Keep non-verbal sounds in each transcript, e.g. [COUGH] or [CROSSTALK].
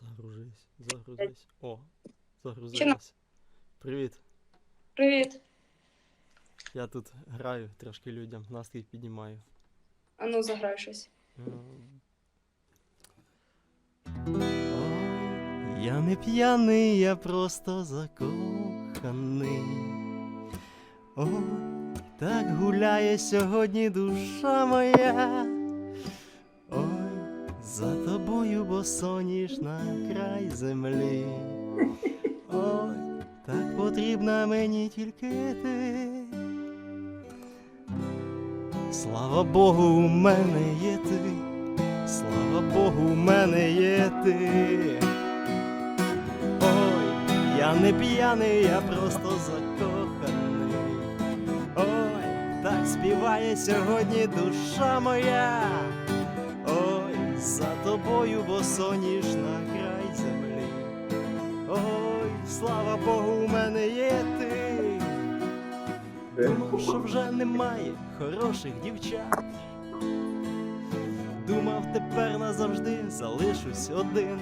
Загружись, загрузись. О, загрузилась. Привіт. Привіт. Я тут граю трошки людям, настрій піднімаю. А ну заграй щось. Я не п'яний, я просто закоханий. Ой, так гуляє сьогодні душа моя. За тобою босоніжна край землі. [LAUGHS] Ой, так потрібна мені тільки ти. Слава Богу, у мене є ти. Слава Богу, у мене є ти. Ой, я не п'яний, я просто закоханий. Ой, так співає сьогодні душа моя. Тобою босоніжна край землі. Ой, слава Богу, у мене є ти. Думав, що вже немає хороших дівчат. Думав, тепер назавжди залишусь один.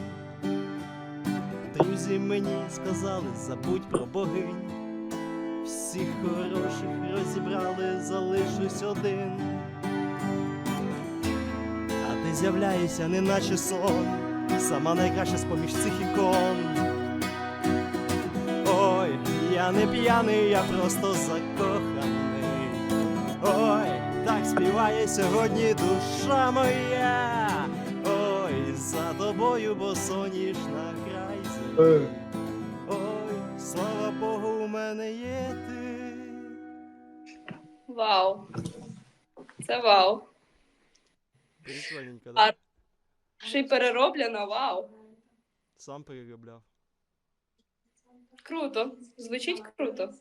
Друзі мені сказали, забудь про богинь. Всіх хороших розібрали, залишусь один. З'являєшся, неначе сон, сама найкраща з-поміж цих ікон. Ой, я не п'яний, я просто закоханий. Ой, так співає сьогодні душа моя. Ой, за тобою бо босоніжна край землі. Ой, слава Богу, у мене є ти. Вау. Це вау. Прикольненько, да? Ще й перероблено, вау. Сам переробляв. Круто. Звучить круто.